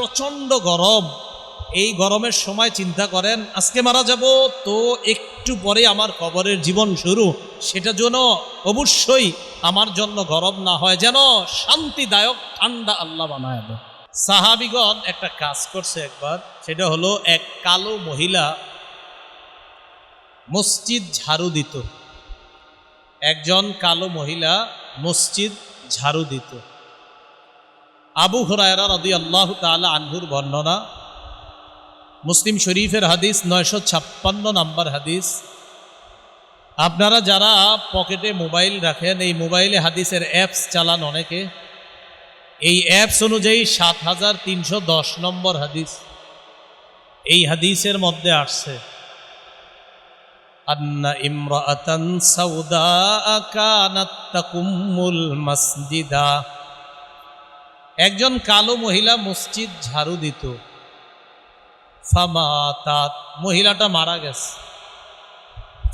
প্রচণ্ড গরম। এই গরমের সময় চিন্তা করেন, আজকে মারা যাব, তো একটু পরে আমার কবরের জীবন শুরু। সেটা যেন অবশ্যই আমার জন্য গরম না হয়, যেন শান্তিদায়ক, ঠান্ডা আল্লাহ বানায় সাহাবিগণ একটা কাজ করছে একবার, সেটা হলো এক কালো মহিলা মসজিদ ঝাড়ু দিত। একজন কালো মহিলা মসজিদ ঝাড়ু দিত। আবু হরায়রা রদি আল্লাহ তালা আনহুর বর্ণনা, মুসলিম শরীফের হাদিস নয়শো ছাপ্পান্ন নাম্বার হাদিস। আপনারা যারা পকেটে মোবাইল রাখেন, এই মোবাইলে হাদিসের অ্যাপস চালান অনেকে। এই অ্যাপস অনুযায়ী সাত হাজার তিনশো দশ নম্বর হাদিস এই হাদিসের মধ্যে আসছে। আন্না ইমরাতান কানাত একজন কালো মহিলা মসজিদ ঝাড়ু দিত। ফামাতাত মহিলাটা মারা গেছে।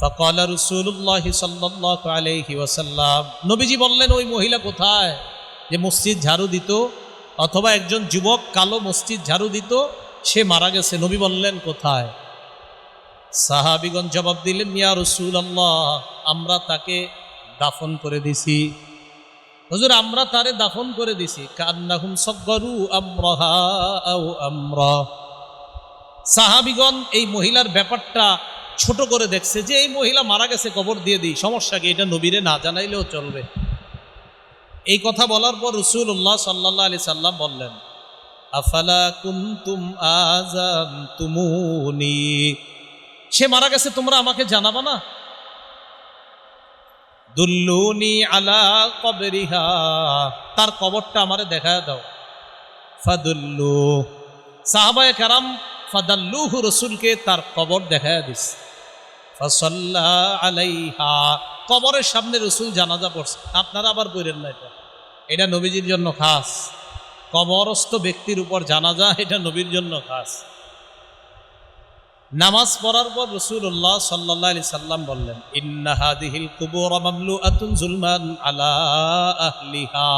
ফকাল রসুল্লাহ সাল্লাহ আলহি ওয়াসাল্লাম, নবীজি বললেন, ওই মহিলা কোথায় যে মসজিদ ঝাড়ু দিত অথবা একজন যুবক কালো মসজিদ ঝাড়ু দিত, সে মারা গেছে? নবী বললেন, কোথায়? সাহাবিগঞ্জ জবাব দিলেন মিয়া রসুল আল্লাহ আমরা তাকে দাফন করে দিছি। হুজুর, আমরা তারে দাফন করে দিছি। কান্নাহুম সগরু আমরা। সাহাবিগণ এই মহিলার ব্যাপারটা ছোট করে দেখছে যে, এই মহিলা মারা গেছে, কবর দিয়ে দিই। সমস্যা কি? এটা নবীরে না জানাইলেও চলবে। এই কথা বলার পর রসুল্লাহ সাল্লাহ আলি সাল্লাম বললেন, আফালা কুন্তুম আজাম তুমুনি সে মারা গেছে, তোমরা আমাকে জানাবা না? দুল্লুনি আলা কবরিহা, তার কবরটা আমার দেখা দাও। ফাদুল্লু, সাহাবায়ে কারাম ফাদাল্লুহু রসুলকে তার কবর দেখায় দিস ফসল্লা আলাইহা, কবরের সামনে রসুল জানাজা পড়ছে। আপনারা আবার বললেন না এটা। এটা নবীজির জন্য খাস। কবরস্থ ব্যক্তির উপর জানাজা, এটা নবীর জন্য খাস। নামাজ পড়ার পর রসুল্লাহ সাল্লাহ আলি সাল্লাম বললেন ইন্নাহাদিহিল কুবুর মামলু আতুন জুলমান আলা আহলিহা।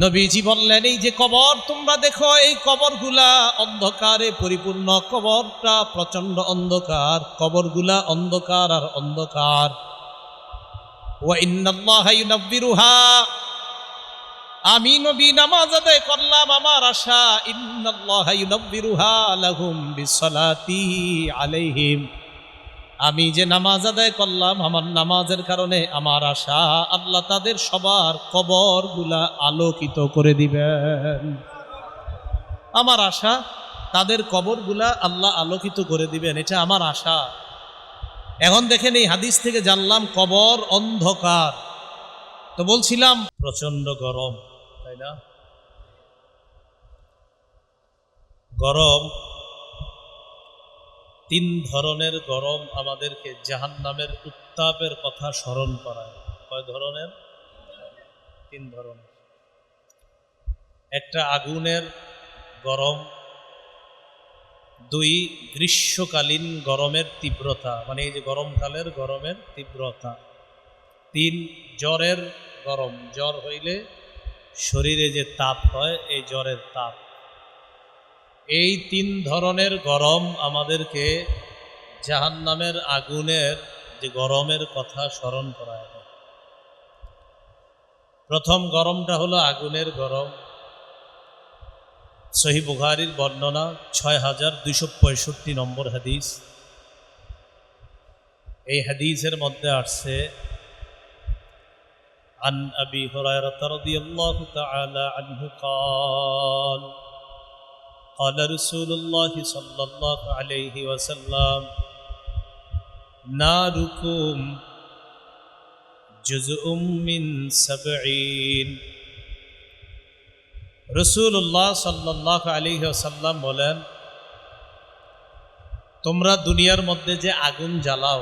নবীজি বললেন, এই যে কবর, তোমরা দেখো, এই কবরগুলা অন্ধকারে পরিপূর্ণ। কবরটা প্রচণ্ড অন্ধকার, কবরগুলা অন্ধকার আর অন্ধকার। ওয়া ইন্নাল্লাহা ইউনাব্বিরুহা। আমি নবী, নামাজ আদায় করলাম, আমার আশা আলাইহিম। আমি যে নামাজ আদায় করলাম, আমার নামাজের কারণে আমার আশা, আল্লাহ তাদের সবার কবরগুলা আলোকিত করে দিবেন। আমার আশা, তাদের কবরগুলা আল্লাহ আলোকিত করে দিবেন, এটা আমার আশা। এখন দেখেন এই হাদিস থেকে জানলাম, কবর অন্ধকার। তো বলছিলাম প্রচণ্ড গরম। তাই না গরম, তিন ধরনের গরম আমাদেরকে জাহান নামের উত্তাপের কথা স্মরণ করায়। কয় ধরনের? তিন ধরনের। একটা আগুনের গরম, দুই গ্রীষ্মকালীন গরমের তীব্রতা মানে এই যে গরমকালের গরমের তীব্রতা, তিন জ্বরের গরম, জ্বর হইলে শরীরে যে তাপ হয়, এই জ্বরের তাপ। এই তিন ধরনের গরম আমাদেরকে জাহান নামের আগুনের যে গরমের কথা স্মরণ করায়। প্রথম গরমটা হলো আগুনের গরম। সহি বুখারির বর্ণনা ছয় হাজার দুইশো পঁয়ষট্টি নম্বর হাদিস। এই হাদিসের মধ্যে আসছে عن أبي هريرة رضي الله تعالى عنه قال قال رسول الله صلى الله عليه وسلم ناركم جزء من سبعين রসুল্লাহ সাল্লাহ আলী আসাল্লাম বলেন তোমরা দুনিয়ার মধ্যে যে আগুন জ্বালাও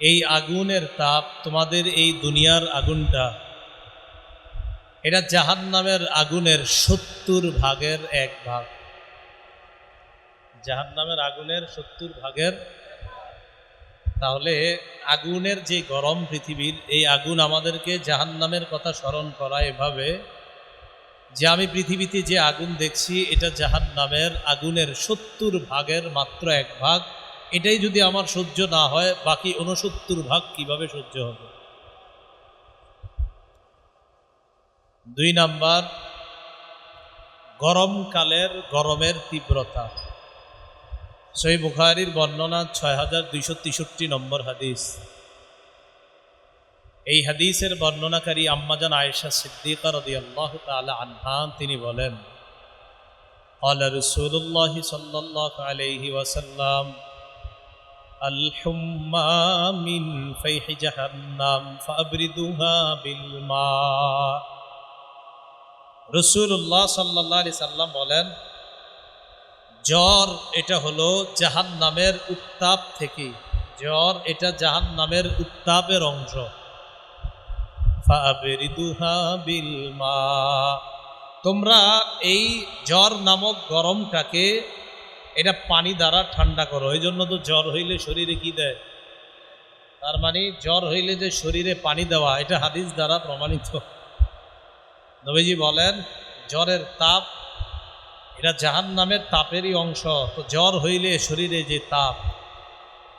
এই আগুনের তাপ তোমাদের এই দুনিয়ার আগুনটা। এটা জাহান নামের আগুনের সত্তর ভাগের এক ভাগ। জাহান নামের আগুনের সত্তর ভাগের তাহলে আগুনের যে গরম পৃথিবীর, এই আগুন আমাদেরকে জাহান নামের কথা স্মরণ করা এভাবে যে আমি পৃথিবীতে যে আগুন দেখছি, এটা জাহান নামের আগুনের সত্তর ভাগের মাত্র এক ভাগ। এটাই যদি আমার সহ্য না হয় বাকি উনসত্তর ভাগ কিভাবে সহ্য হবে দুই নাম্বার গরমকালের গরমের তীব্রতা সই বুখারির বর্ণনা ছয় হাজার দুইশো তেষট্টি নম্বর হাদিস এই হাদিসের বর্ণনাকারী আম্মাজান আয়েশা সিদ্দিকা রাদিয়াল্লাহু তাআলা আনহা তিনি বলেন قال رسول الله صلى الله عليه وسلم الحمى من فيح جهنم فأبردوها بالماء রসুল্লাহ সাল্লাহ আলি সাল্লাম বলেন জ্বর এটা হলো জাহান নামের উত্তাপ থেকে জ্বর এটা জাহান নামের উত্তাপের অংশ ফাবেরিদুহা বিল মা তোমরা এই জ্বর নামক গরমটাকে এটা পানি দ্বারা ঠান্ডা করো। এই জন্য তো জ্বর হইলে শরীরে কি দেয়? তার মানে জ্বর হইলে যে শরীরে পানি দেওয়া, এটা হাদিস দ্বারা প্রমাণিত। নবীজি বলেন, জ্বরের তাপ এটা জাহান নামের তাপেরই অংশ। তো জ্বর হইলে শরীরে যে তাপ,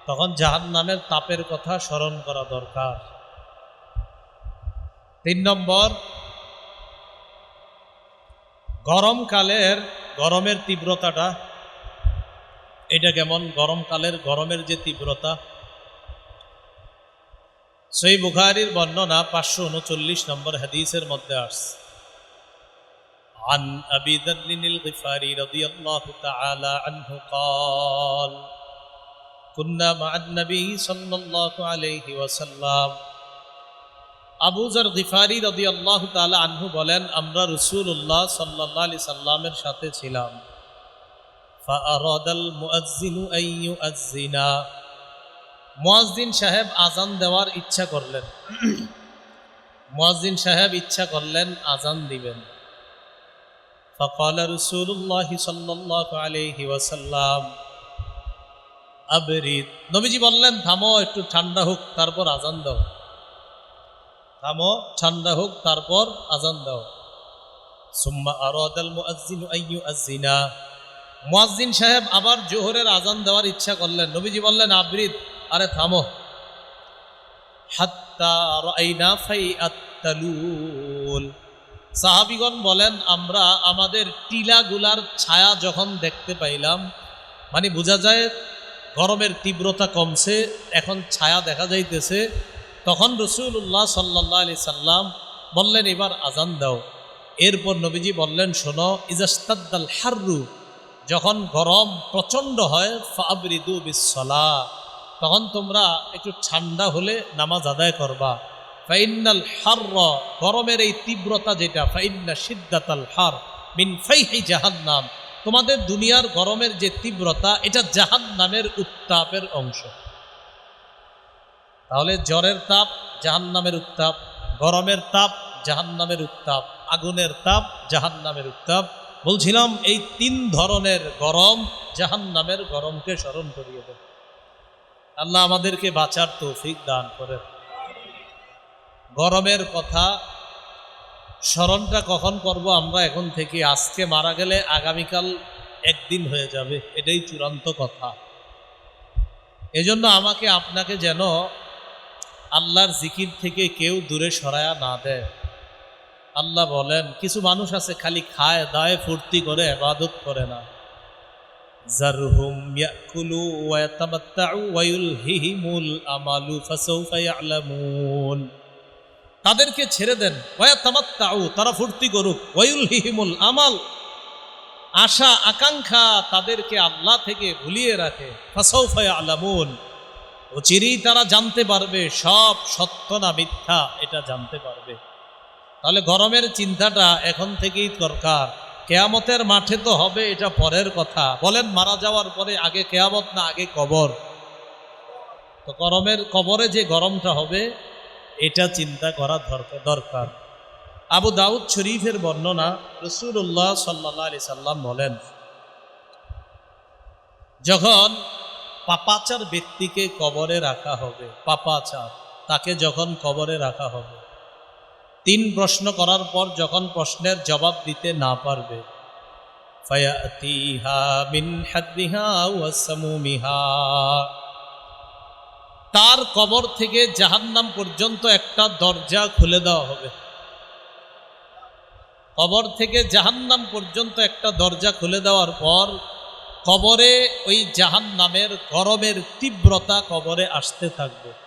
তখন জাহান নামের তাপের কথা স্মরণ করা দরকার। তিন নম্বর, গরমকালের, গরমের তীব্রতাটা এটা কেমন গরমকালের গরমের যে তীব্রতা সেই বুখারির বর্ণনা পাঁচশো উনচল্লিশ নম্বর হাদিসের মধ্যে আসছে عن أبي ذر الغفاري رضي الله تعالى عنه قال كنا مع النبي صلى الله عليه وسلم আবু জার গিফারি রদি আল্লাহ তালা আনহু বলেন আমরা রসুল্লাহ সাল্লাহ আলি সাল্লামের সাথে ছিলাম ফাআরাদাল মুআজ্জিনু আন ইউআজ্জিনা মুয়াজ্জিন সাহেব আজান দেওয়ার ইচ্ছা করলেন মুয়াজ্জিন সাহেব ইচ্ছা করলেন আজান দিবেন فقال رسول الله صلى الله عليه وسلم আবরিদ নবীজি বললেন থামো একটু ঠান্ডা হোক তারপর আজান দাও থামো ঠান্ডা হোক তারপর আজান দাও সুম্মা আরাদাল মুআজ্জিনু আইয়ু আজ্জিনা মুয়াজ্জিন সাহেব আবার জোহরের আজান দেওয়ার ইচ্ছা করলেন। নবীজি বললেন আবরিদ আরে থামো। সাহাবিগণ বলেন, আমরা আমাদের টিলাগুলার ছায়া যখন দেখতে পাইলাম মানে বোঝা যায় গরমের তীব্রতা কমছে, এখন ছায়া দেখা যাইতেছে, তখন রসুল্লাহ সাল্লাহ আলি সাল্লাম বললেন, এবার আজান দাও। এরপর নবীজি বললেন, শোনো ইজাস্তাদ্দাল হাররু যখন গরম প্রচণ্ড হয় ফাবরিদু বিশ্বলা তখন তোমরা একটু ঠান্ডা হলে নামাজ আদায় করবা। ফাইনাল হার গরমের এই তীব্রতা যেটা, ফাইন্না সিদ্দাতাল হার মিন ফাইহি জাহান্নাম। তোমাদের দুনিয়ার গরমের যে তীব্রতা, এটা জাহান নামের উত্তাপের অংশ। তাহলে জ্বরের তাপ জাহান নামের উত্তাপ, গরমের তাপ জাহান নামের উত্তাপ, আগুনের তাপ জাহান নামের উত্তাপ। বলছিলাম, এই তিন ধরনের গরম জাহান নামের গরমকে স্মরণ করিয়ে দেয় আল্লাহ আমাদেরকে বাঁচার তৌফিক দান করেন। গরমের কথা, স্মরণটা কখন করব আমরা এখন থেকে? আজকে মারা গেলে আগামীকাল একদিন হয়ে যাবে। এটাই চূড়ান্ত কথা। এজন্য আমাকে আপনাকে যেন আল্লাহর জিকির থেকে কেউ দূরে সরায়া না দেয়। আল্লাহ বলেন, কিছু মানুষ আছে খালি খায়, দায়, ফুর্তি করে আবাদত করে না। তাদেরকে ছেড়ে দেন তারা ফুর্তি করুক হিহিমুল আমাল। আশা, আকাঙ্ক্ষা তাদেরকে আল্লাহ থেকে ভুলিয়ে রাখে ফাসাউফা ইয়ালামুন। অচিরেই তারা জানতে পারবে, সব সত্য না মিথ্যা, এটা জানতে পারবে। তাহলে গরমের চিন্তাটা এখন থেকেই দরকার। কেয়ামতের মাঠে তো হবে, এটা পরের কথা। বলেন, মারা যাওয়ার পরে আগে কেয়ামত না আগে কবর? তো গরমের কবরে যে গরমটা হবে, এটা চিন্তা করা দরকার। আবু দাউদ শরীফের বর্ণনা রসুল্লাহ সাল্লাহ আলি সাল্লাম বলেন, যখন পাপাচার ব্যক্তিকে কবরে রাখা হবে, পাপাচার, তাকে যখন কবরে রাখা হবে তিন প্রশ্ন করার পর যখন প্রশ্নের জবাব দিতে না পারবে। তার কবর থেকে জাহান্নাম পর্যন্ত একটা দরজা খুলে দেওয়া হবে। কবর থেকে জাহান্নাম পর্যন্ত একটা দরজা খুলে দেওয়ার পর কবরে ওই জাহান্নামের গরমের তীব্রতা কবরে আসতে থাকবে।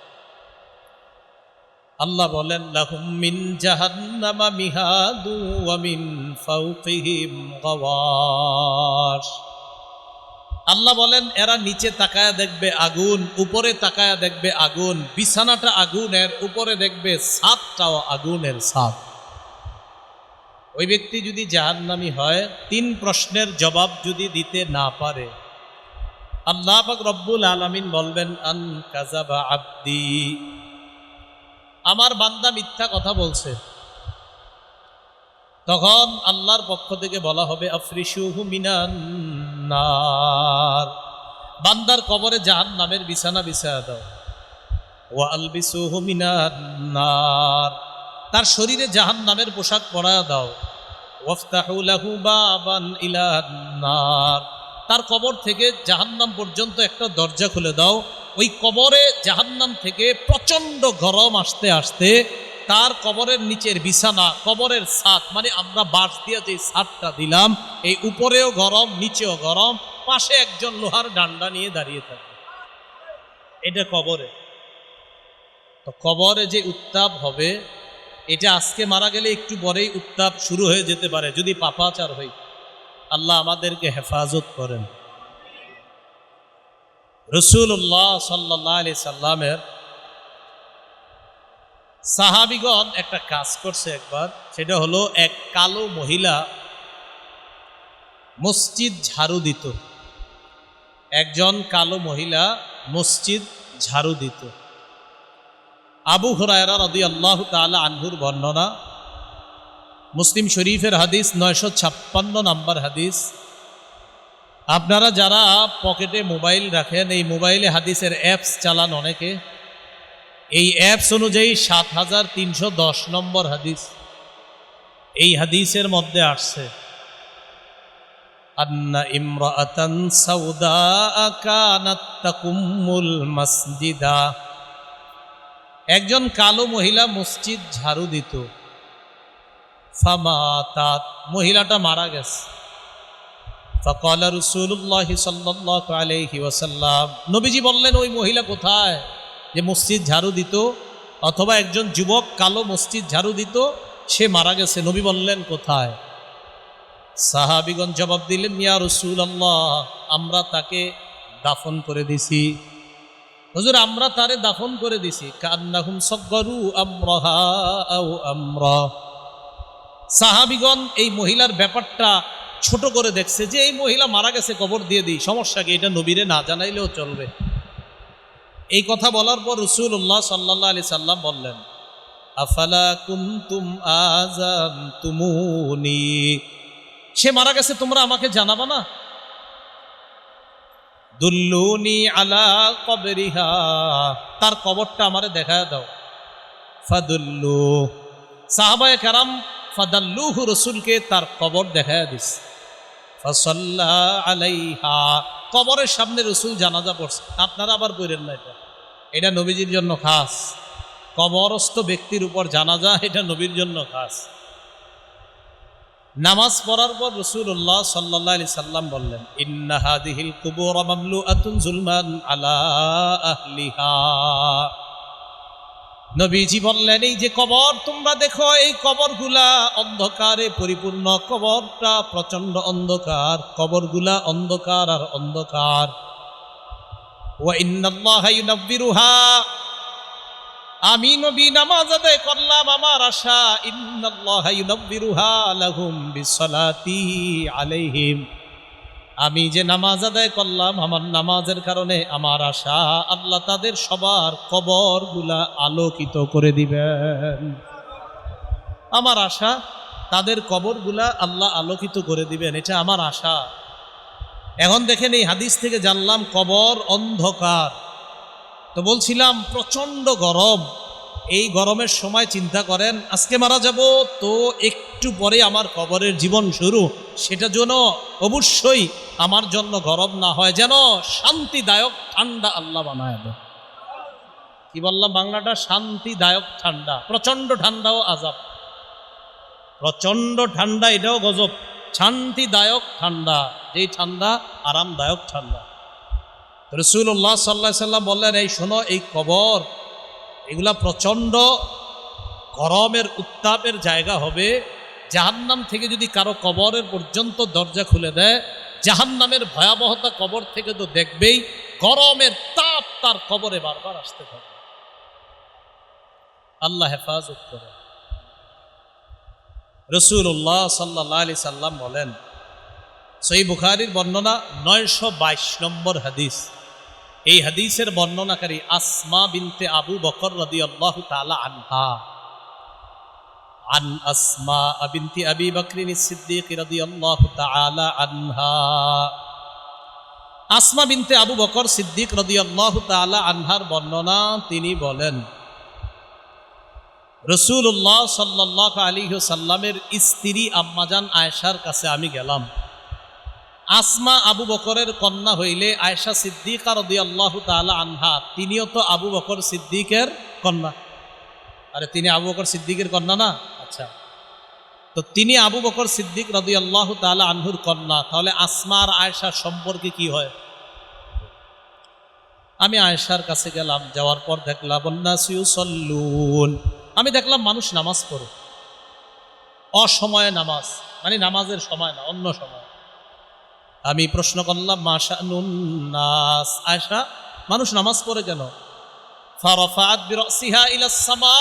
আল্লাহ বলেন, লাহুম মিন জাহান্নামা মিহাদু ওয়া মিন ফাওকিহিম গাওয়াশ। আল্লাহ বলেন, এরা নিচে তাকায়া দেখবে আগুন, উপরে তাকায়া দেখবে আগুন, বিছানাটা আগুনের, উপরে দেখবে সাতটাও আগুনের সাত ওই ব্যক্তি যদি জাহান্নামি হয়, তিন প্রশ্নের জবাব যদি দিতে না পারে। আল্লাহ রব্বুল আলামিন বলবেন, আন কাজাবা আব্দি। আমার বান্দা মিথ্যা কথা বলছে। তখন আল্লাহর পক্ষ থেকে বলা হবে আফরিসুহু মিনান নার। বান্দার কবরে জাহান নামের বিছানা বিছায়া দাও। ওয়া আলবিসুহু মিনান নার। তার শরীরে জাহান নামের পোশাক পরায়া দাও। ওয়াফতাহু বাবান ইলান নার। তার কবর থেকে জাহান্নাম পর্যন্ত একটা দরজা খুলে দাও। ওই কবরে জাহান্নাম থেকে প্রচণ্ড গরম আসতে আসতে তার কবরের নিচের বিছানা, কবরের ছাদ মানে আমরা বাঁশ দিয়ে যে ছাদটা দিলাম, এই উপরেও গরম, নিচেও গরম, পাশে একজন লোহার ডান্ডা নিয়ে দাঁড়িয়ে থাকে। এটা কবরে। তো কবরে যে উত্তাপ হবে, এটা আজকে মারা গেলে একটু পরেই উত্তাপ শুরু হয়ে যেতে পারে, যদি পাপাচার হই আল্লাহ আমাদেরকে হেফাজত করেন। রসুল্লাহ সাল্লাহ আলি সাল্লামের সাহাবিগণ একটা কাজ করছে একবার, সেটা হলো এক কালো মহিলা মসজিদ ঝাড়ু দিত। একজন কালো মহিলা মসজিদ ঝাড়ু দিত। আবু হরায়রা রদি আল্লাহ তালা আনহুর বর্ণনা, মুসলিম শরীফের হাদিস নয়শো ছাপ্পান্ন নম্বর হাদিস। আপনারা যারা পকেটে মোবাইল রাখেন, এই মোবাইলে হাদিসের অ্যাপস চালান অনেকে। এই অ্যাপস অনুযায়ী সাত হাজার তিনশো দশ নম্বর হাদিস। এই হাদিসের মধ্যে আসছে, আন্না কানাত মাসজিদা। একজন কালো মহিলা মসজিদ ঝাড়ু দিত। মহিলাটা মারা গেছে। ফকাল রসুল্লাহ সাল্লাহ আলহি ওয়াসাল্লাম, নবীজি বললেন, ওই মহিলা কোথায়? যে মসজিদ ঝাড়ু দিত অথবা একজন যুবক কালো মসজিদ ঝাড়ু দিত, সে মারা গেছে। নবী বললেন, কোথায়? সাহাবিগঞ্জ জবাব দিলেন মিয়া রসুল আল্লাহ আমরা তাকে দাফন করে দিছি। হুজুর, আমরা তারে দাফন করে দিছি। কান্নাহুম সগরু আমরা সাহাবিগণ, এই মহিলার ব্যাপারটা ছোট করে দেখছে যে এই মহিলা মারা গেছে, কবর দিয়ে দিই। সমস্যা কি? এটা নবীরে না জানাইলেও চলবে। এই কথা বলার পর রসুল্লাহ সাল্লাহ আলি সাল্লাম বললেন, আফালা কুন্তুম তুমুনি সে মারা গেছে, তোমরা আমাকে জানাবা না? দুল্লুনি আলা কবরিহা। তার কবরটা আমারে দেখা দাও। ফাদুল্লু। সাহাবায় কারাম, ফাদাল্লুহু রসুলকে তার কবর দেখা দিস। আলাইহা। কবরের সামনে রসুল জানাজা পড়ছে। আপনারা আবার বললেন না এটা। এটা নবীজির জন্য খাস। কবরস্থ ব্যক্তির উপর জানাজা, এটা নবীর জন্য খাস। নামাজ পড়ার পর রসুল্লাহ সাল্লাহ আলি সাল্লাম বললেন ইন্নাহাদিহিল কুবুর মামলু আতুন জুলমান আলা আহলিহা। নবীজি বললেন, এই যে কবর, তোমরা দেখো, এই কবরগুলা অন্ধকারে পরিপূর্ণ। কবরটা প্রচণ্ড অন্ধকার। কবরগুলা অন্ধকার আর অন্ধকার। আমি নবী নামাজ আদায় করলাম, আমার আশা, ইন্নাল্লাহা আলাইহিম। আমি যে নামাজ আদায় করলাম, আমার নামাজের কারণে আমার আশা আল্লাহ তাদের সবার কবরগুলা আলোকিত করে দিবেন। আমার আশা তাদের কবরগুলা আল্লাহ আলোকিত করে দিবেন, এটা আমার আশা। এখন দেখেন এই হাদিস থেকে জানলাম কবর অন্ধকার। তো বলছিলাম প্রচণ্ড গরম। এই গরমের সময় চিন্তা করেন, আজকে মারা যাব, তো একটু পরে আমার কবরের জীবন শুরু। সেটা যেন অবশ্যই আমার জন্য গরম না হয়, যেন শান্তিদায়ক ঠান্ডা আল্লাহ বানায় কি বললাম বাংলাটা? শান্তিদায়ক ঠান্ডা, প্রচণ্ড ঠান্ডাও আজাব। প্রচণ্ড ঠান্ডা, এটাও গজব। শান্তিদায়ক ঠান্ডা, যেই ঠান্ডা আরামদায়ক ঠান্ডা। রসুল্লাহ সাল্লাহ সাল্লাম বললেন, এই শোনো, এই কবর এগুলা প্রচণ্ড গরমের, উত্তাপের জায়গা হবে। জাহান্নাম থেকে যদি কারও কবরের পর্যন্ত দরজা খুলে দেয়, জাহান্নামের ভয়াবহতা কবর থেকে তো দেখবেই, গরমের তাপ তার কবরে বারবার আসতে থাকবে আল্লাহ হেফাজত করে। রসুল্লাহ সাল্লাহ সাল্লাম বলেন সই বুখারির বর্ণনা নয়শো বাইশ নম্বর হাদিস। এই হাদিসের বর্ণনাকারী আসমা বিনতে আবু বকর রদি আল্লাহ তালা আনহা عن أسماء بنت أبي بكر الصديق رضي الله تعالى عنها আসমা বিনতে আবু বকর সিদ্দিক রদিয়াল্লাহু তাআলা আনহার বর্ণনা তিনি বলেন রসুল্লাহ সাল্লাহ আলী সাল্লামের স্ত্রী আম্মাজান আয়েশার কাছে আমি গেলাম আসমা আবু বকরের কন্যা হইলে আয়েশা সিদ্দিকা রদি আল্লাহ তালা আনহা, তিনিও তো আবু বকর সিদ্দিকের কন্যা। আরে, তিনি আবু বকর সিদ্দিকের কন্যা না? আচ্ছা। তো তিনি আবু বকর সিদ্দিক রদি আল্লাহ তালা আনহুর কন্যা। তাহলে আসমা আর আয়েশার সম্পর্কে কি হয়? আমি আয়েশার কাছে গেলাম, যাওয়ার পর দেখলাম সল্লুন আমি দেখলাম, মানুষ নামাজ পড়ে। অসময়ে নামাজ মানে নামাজের সময় না, অন্য সময়। আমি প্রশ্ন করলাম মাশা নাস। আয়সা মানুষ নামাজ পড়ে কেন? ফারফাত বিরসিহা ইলাস সামা।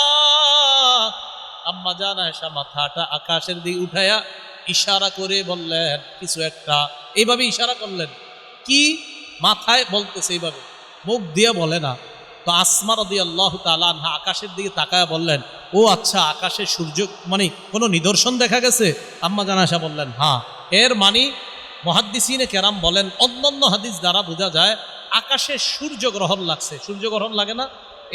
আম্মা জান আয়সা মাথাটা আকাশের দিকে উঠায়া ইশারা করে বললেন, কিছু একটা। এইভাবে ইশারা করলেন। কি? মাথায় বলতেছে এইভাবে, মুখ দিয়ে বলে না। তো আসমা রদি আল্লাহ তালানহা আকাশের দিকে তাকায় বললেন, ও আচ্ছা আকাশে সূর্য মানে কোনো নিদর্শন দেখা গেছে? আম্মা জানাসা বললেন হ্যাঁ। এর মানে মহাদ্দিসিনে কেরাম বলেন, অন্যান্য হাদিস দ্বারা বোঝা যায়, আকাশে সূর্য গ্রহণ লাগছে। সূর্য গ্রহণ লাগে না?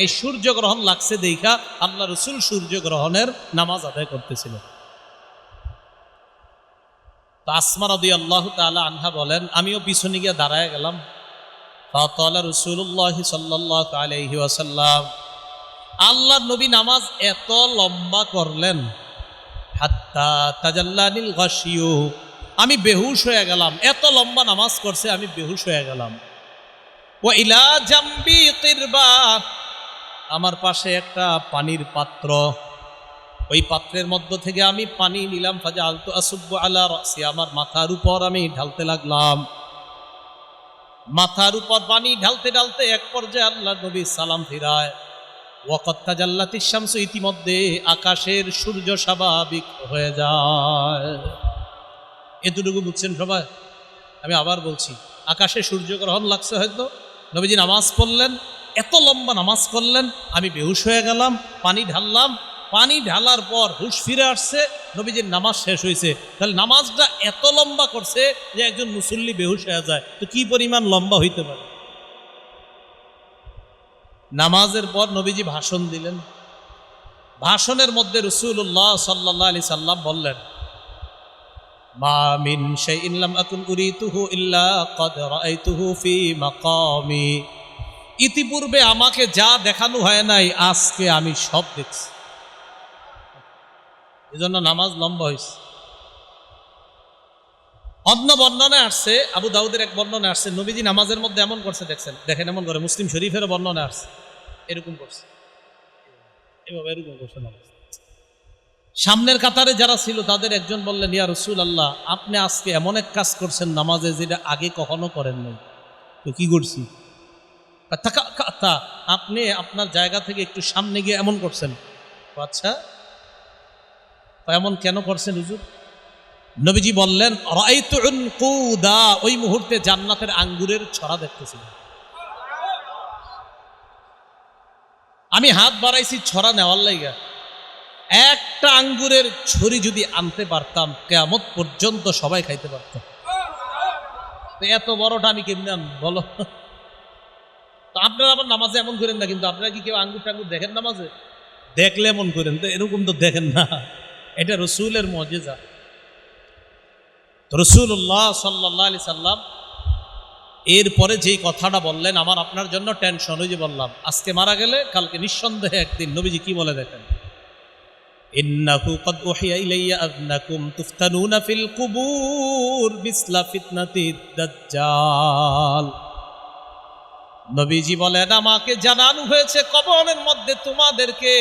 এই সূর্য গ্রহণ লাগছে দেখা আল্লাহ রসুল সূর্য গ্রহণের নামাজ আদায় করতেছিলেন তো আসমা রদি আল্লাহ তালা আনহা বলেন, আমিও পিছনে গিয়ে দাঁড়ায় গেলাম। আল্লাহ নবী নামাজ এত লম্বা করলেন, হাত্তা তাজাল্লানিল গাশিউ আমি বেহুশ হয়ে গেলাম। এত লম্বা নামাজ করছে, আমি বেহুশ হয়ে গেলাম। ও ইলা জাম্বি কিরবা। আমার পাশে একটা পানির পাত্র। ওই পাত্রের মধ্য থেকে আমি পানি নিলাম। ফাজা আলতু আসুব্ব আলা রসি। আমার মাথার উপর আমি ঢালতে লাগলাম। মাথার উপর পানি ঢালতে ঢালতে এক পর্যায়ে আল্লাহ নবী সালাম ফিরায়। ওয়াকত্তা জাল্লাতি শামস। ইতিমধ্যে আকাশের সূর্য স্বাভাবিক হয়ে যায়। এতটুকু বুঝছেন সবাই? আমি আবার বলছি, আকাশে সূর্যগ্রহণ লাগছে হয়তো। নবীজি নামাজ পড়লেন, এত লম্বা নামাজ করলেন আমি বেহুশ হয়ে গেলাম, পানি ঢাললাম। পানি ঢালার পর হুশ ফিরে আসছে, নবীজির নামাজ শেষ হয়েছে। তাহলে নামাজটা এত লম্বা করছে যে একজন মুসল্লি বেহুশ হয়ে যায়। তো কি পরিমাণ লম্বা হইতে পারে? নামাজের পর নবীজি ভাষণ দিলেন। ভাষণের মধ্যে রসুল্লাহ সাল্লাহ আলি সাল্লাম বললেন মা মিন শাইইন লাম আকুন উরিতুহু ইল্লা ফি ইতিপূর্বে আমাকে যা দেখানো হয় নাই, আজকে আমি সব দেখছি। এজন্য নামাজ লম্বা হয়েছে অন্য বর্ণনায় আসছে, আবু দাউদের এক বর্ণনায় আসছে, নবীজি নামাজের মধ্যে এমন করছে, দেখছেন? দেখেন এমন করে, মুসলিম শরীফেরও বর্ণনা আসছে। এরকম করছে। এভাবে এরকম করছে নামাজ। সামনের কাতারে যারা ছিল, তাদের একজন বললেন, ইয়া রসুল আল্লাহ আপনি আজকে এমন এক কাজ করছেন নামাজে যেটা আগে কখনো করেন নাই। তো কি করছি? তা আপনি আপনার জায়গা থেকে একটু সামনে গিয়ে এমন করছেন। আচ্ছা। এমন কেন করছেন হুজুর? নবীজি বললেন ওই মুহূর্তে জান্নাতের আঙ্গুরের ছড়া দেখতেছিলাম আমি হাত বাড়াইছি, ছড়া নেওয়ার লাইগা। একটা আঙ্গুরের ছড়ি যদি আনতে পারতাম কেমত পর্যন্ত সবাই খাইতে পারতাম তো এত বড়টা আমি কেমনি বলো? তো আপনারা আবার নামাজে এমন করেন না, কিন্তু আপনারা কি কেউ আঙ্গুর টাঙ্গুর দেখেন নামাজে? দেখলে এমন করেন, তো এরকম তো দেখেন না। এটা রসুলের মজেজা। রসুল্লাহ সাল্লাহ আলি সাল্লাম এরপরে যেই কথাটা বললেন, আমার আপনার জন্য টেনশন, ওই যে বললাম, আজকে মারা গেলে কালকে নিঃসন্দেহে একদিন নবীজি কি বলে দেখেন? ইন্নাহু কদ ওহিয়া ইলাইয়া আন্নাকুম তুফতানুনা ফিল ফিতনাতি দাজ্জাল। নবীজি বলেন, আমাকে জানানো হয়েছে কবরের মধ্যে তোমাদেরকে।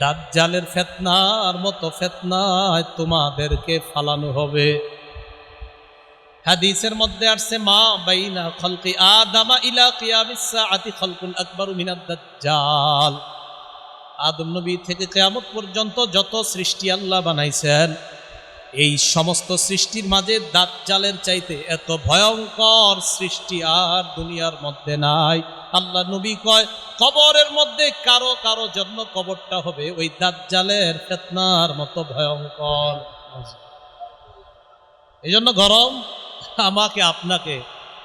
দাজ্জালের ফেতনার মতো ফেতনায় তোমাদেরকে ফালানো হবে। হাদিসের মধ্যে আসছে, মা বাইনা খলকে আদামা ইলাকিয়া বিশ্বা আতি খলকুন আকবর মিনাদ দাজ্জাল। আদম নবী থেকে কিয়ামত পর্যন্ত যত সৃষ্টি আল্লাহ বানাইছেন, এই সমস্ত সৃষ্টির মাঝে দাঁত জালের চাইতে এত ভয়ঙ্কর সৃষ্টি আর দুনিয়ার মধ্যে নাই। আল্লাহ নবী কয়, কবরের মধ্যে কারও কারও জন্য কবরটা হবে ওই দাঁত জালের ফেতনার মতো ভয়ঙ্কর। এই জন্য গরম, আমাকে আপনাকে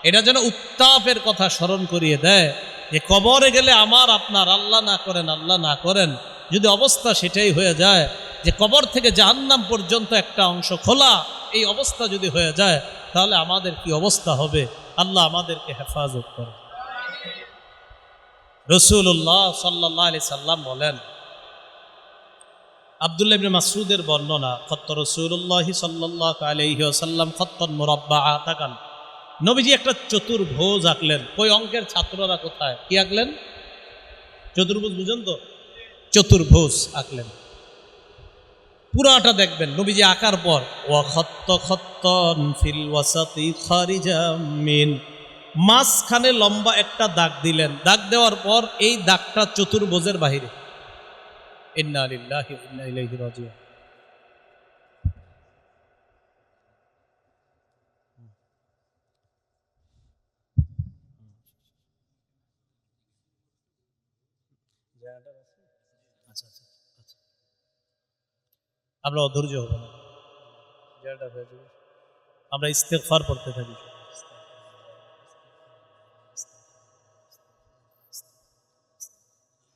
এটা যেন উত্তাপের কথা স্মরণ করিয়ে দেয়। যে কবরে গেলে আমার, আপনার, আল্লাহ না করেন, আল্লাহ না করেন, যদি অবস্থা সেটাই হয়ে যায়, যে কবর থেকে জাহান্নাম পর্যন্ত একটা অংশ খোলা, এই অবস্থা যদি হয়ে যায়, তাহলে আমাদের কি অবস্থা হবে? আল্লাহ আমাদেরকে হেফাজত করে রসুল্লাহ সাল্লাহ আলি সাল্লাম বলেন, আবদুল্লাহ ইবনে মাসুদের বর্ণনা, খত্ত রসুল্লাহ সাল্লাহ আলহি সাল্লাম খত্তন মোরব্বা তাকান নবীজি একটা চতুর্ভোজ আঁকলেন। ওই অঙ্কের ছাত্ররা কোথায়? কি আঁকলেন? চতুর্ভুজ বুঝেন তো? চতুর্ভুজ আঁকলেন। পুরাটা দেখবেন, নবীজি আঁকার পর ওয়া খত্ত খত্তন ফিল ওয়াসাতি মাঝখানে লম্বা একটা দাগ দিলেন। দাগ দেওয়ার পর এই দাগটা চতুর্ভুজের বাহিরে। ইন্না লিল্লাহি ওয়া ইন্না ইলাইহি রাজিউন। আমরা অধৈর্য হব না। আমরা ইস্তেকফার পড়তে থাকি।